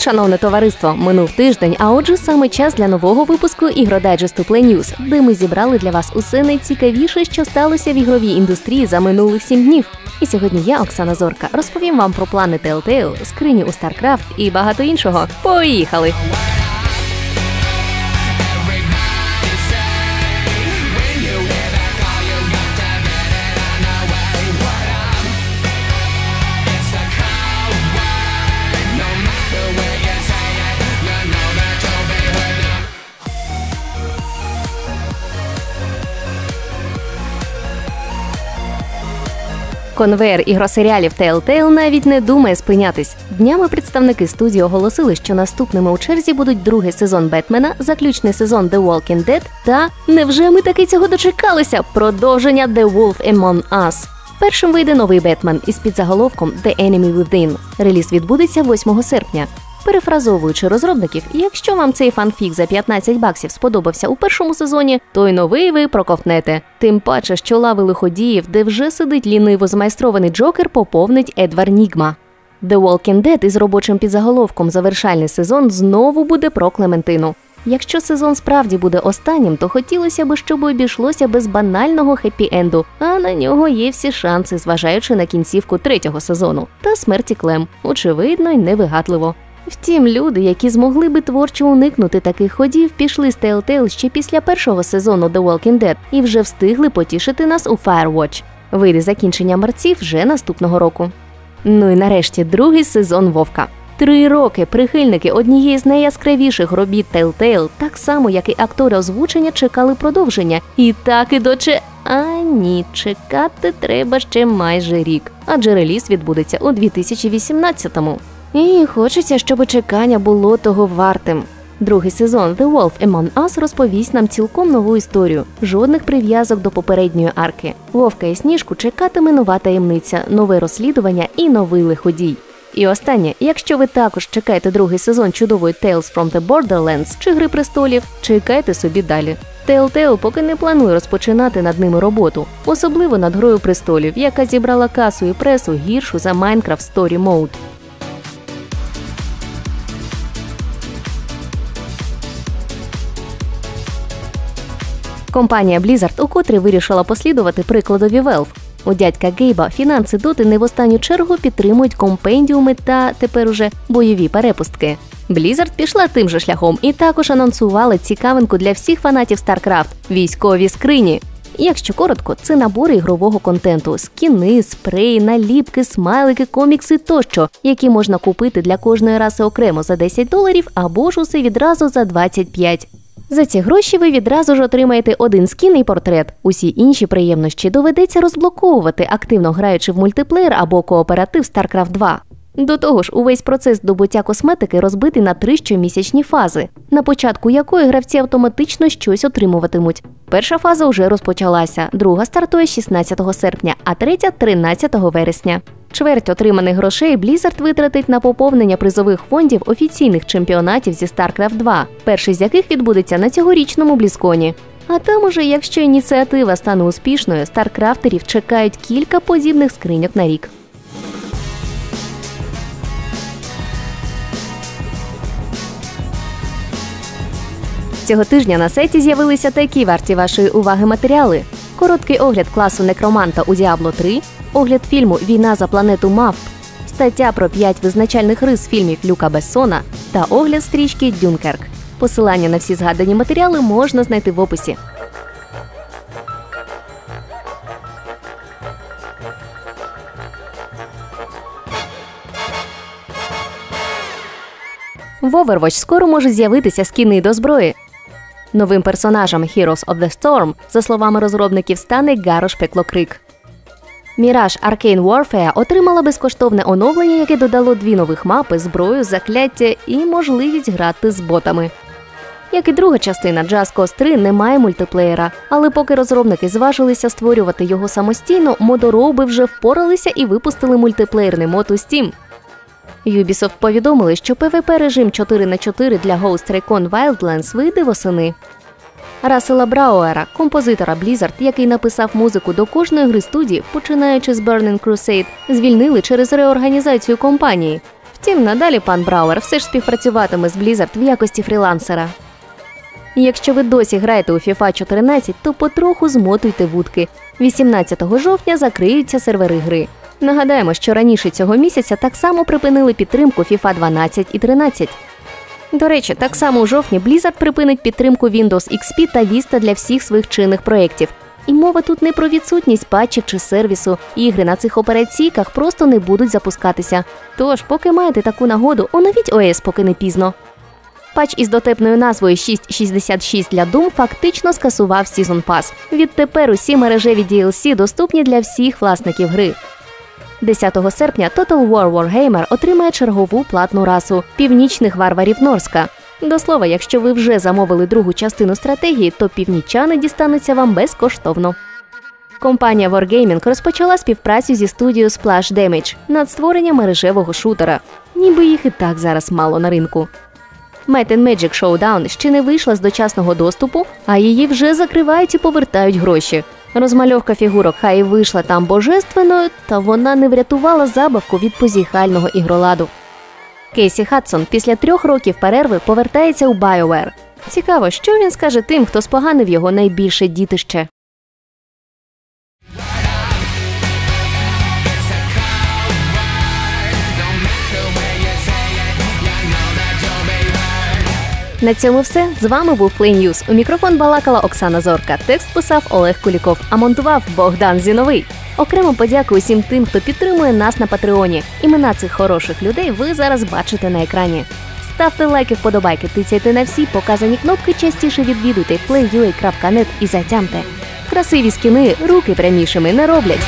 Шановне товариство! Минув тиждень, а отже, саме час для нового випуску ігродайджесту Play News, де ми зібрали для вас усе найцікавіше, що сталося в ігровій індустрії за минулих сім днів. І сьогодні я, Оксана Зорка, розповім вам про плани Telltale, скрині у StarCraft і багато іншого. Поїхали! Конвейер ігросеріалів Telltale навіть не думає спинятись. Днями представники студії оголосили, що наступними у черзі будуть другий сезон Бетмена, заключний сезон The Walking Dead та невже ми таки цього дочекалися? Продовження The Wolf Among Us. Першим вийде новий Бетмен із підзаголовком The Enemy Within. Реліз відбудеться 8 серпня. Перефразовуючи розробників, якщо вам цей фанфік за 15 баксів сподобався у першому сезоні, то й новий ви проковтнете. Тим паче, що лави лиходіїв, де вже сидить ліниво змайстрований Джокер, поповнить Едвар Нігма. The Walking Dead із робочим підзаголовком Завершальний сезон знову буде про Клементину. Якщо сезон справді буде останнім, то хотілося б, щоб обійшлося без банального хеппі-енду, а на нього є всі шанси, зважаючи на кінцівку третього сезону та смерті Клем, очевидно й невигадливо. Втім, люди, які змогли би творчо уникнути таких ходів, пішли з Telltale ще після першого сезону The Walking Dead і вже встигли потішити нас у Firewatch. Вийде закінчення мерців вже наступного року. Ну і нарешті другий сезон Вовка. Три роки прихильники однієї з найяскравіших робіт Telltale, так само як і актори озвучення, чекали продовження. І так і доче. А ні, чекати треба ще майже рік, адже реліз відбудеться у 2018-му. І хочеться, щоб чекання було того вартим. Другий сезон The Wolf Among Us розповість нам цілком нову історію, жодних прив'язок до попередньої арки. Вовка і сніжку чекатиме нова таємниця, нове розслідування і новий лиходій. І останнє, якщо ви також чекаєте другий сезон чудової Tales from the Borderlands чи Гри престолів, чекайте собі далі. Telltale поки не планує розпочинати над ними роботу, особливо над грою престолів, яка зібрала касу і пресу гіршу за Minecraft Story Mode. Компанія Blizzard укотре вирішила послідувати прикладові Valve. У дядька Гейба фінанси доти не в останню чергу підтримують компендіуми та тепер уже бойові перепустки. Blizzard пішла тим же шляхом і також анонсувала цікавинку для всіх фанатів StarCraft – військові скрині. Якщо коротко, це набори ігрового контенту: скіни, спреї, наліпки, смайлики, комікси тощо, які можна купити для кожної раси окремо за 10 доларів або ж усе відразу за 25. За ці гроші ви відразу ж отримаєте один скін і портрет. Усі інші приємності доведеться розблоковувати, активно граючи в мультиплеєр або кооператив StarCraft 2. До того ж, увесь процес добуття косметики розбитий на три щомісячні фази, на початку якої гравці автоматично щось отримуватимуть. Перша фаза вже розпочалася, друга стартує 16 серпня, а третя 13 вересня. Чверть отриманих грошей Blizzard витратить на поповнення призових фондів офіційних чемпіонатів зі StarCraft 2, перший з яких відбудеться на цьогорічному Блізконі. А там уже, якщо ініціатива стане успішною, старкрафтерів чекають кілька подібних скриньок на рік. Цього тижня на сайті з'явилися такі варті вашої уваги матеріали: короткий огляд класу некроманта у Діабло 3, огляд фільму Війна за планету Мавп, стаття про п'ять визначальних рис фільмів Люка Бессона та огляд стрічки Дюнкерк. Посилання на всі згадані матеріали можна знайти в описі. В Overwatch скоро можуть з'явитися скіни до зброї. Новим персонажем Heroes of the Storm, за словами розробників, стане Гарош Пеклокрик. Міраж Arcane Warfare отримала безкоштовне оновлення, яке додало дві нових мапи, зброю, закляття і можливість грати з ботами. Як і друга частина, Just Cause 3 не має мультиплеєра, але поки розробники зважилися створювати його самостійно, модороби вже впоралися і випустили мультиплеєрний мод у Steam. Ubisoft повідомили, що PvP режим 4 на 4 для Ghost Recon Wildlands вийде восени. Расела Брауера, композитора Blizzard, який написав музику до кожної гри студії, починаючи з Burning Crusade, звільнили через реорганізацію компанії. Втім, надалі пан Брауер все ж співпрацюватиме з Blizzard в якості фрілансера. Якщо ви досі граєте у FIFA 14, то потроху змотуйте вудки. 18 жовтня закриються сервери гри. Нагадаємо, що раніше цього місяця так само припинили підтримку FIFA 12 і 13. До речі, так само у жовтні Blizzard припинить підтримку Windows XP та Vista для всіх своїх чинних проєктів. І мова тут не про відсутність патчів чи сервісу. Ігри на цих операційках просто не будуть запускатися. Тож, поки маєте таку нагоду, оновіть ОС, поки не пізно. Патч із дотепною назвою 6.66 для Doom фактично скасував Season Pass. Відтепер усі мережеві DLC доступні для всіх власників гри. 10 серпня Total War Warhammer отримає чергову платну расу північних варварів Норська. До слова, якщо ви вже замовили другу частину стратегії, то північани дістануться вам безкоштовно. Компанія Wargaming розпочала співпрацю зі студією Splash Damage над створенням мережевого шутера. Ніби їх і так зараз мало на ринку. Might and Magic Showdown ще не вийшла з дочасного доступу, а її вже закривають і повертають гроші. Розмальовка фігурок хай і вийшла там божественною, та вона не врятувала забавку від позіхального ігроладу. Кейсі Хадсон після трьох років перерви повертається у BioWare. Цікаво, що він скаже тим, хто споганив його найбільше дітище. На цьому все. З вами був Play. У мікрофон балакала Оксана Зорка. Текст писав Олег Куліков, а монтував Богдан Зіновий. Окремо подяку усім тим, хто підтримує нас на Патреоні. Імена цих хороших людей ви зараз бачите на екрані. Ставте лайки, вподобайки, тицяйте на всі показані кнопки, частіше відвідуйте play.ua.net і затямте. Красиві скіни руки прямішими не роблять.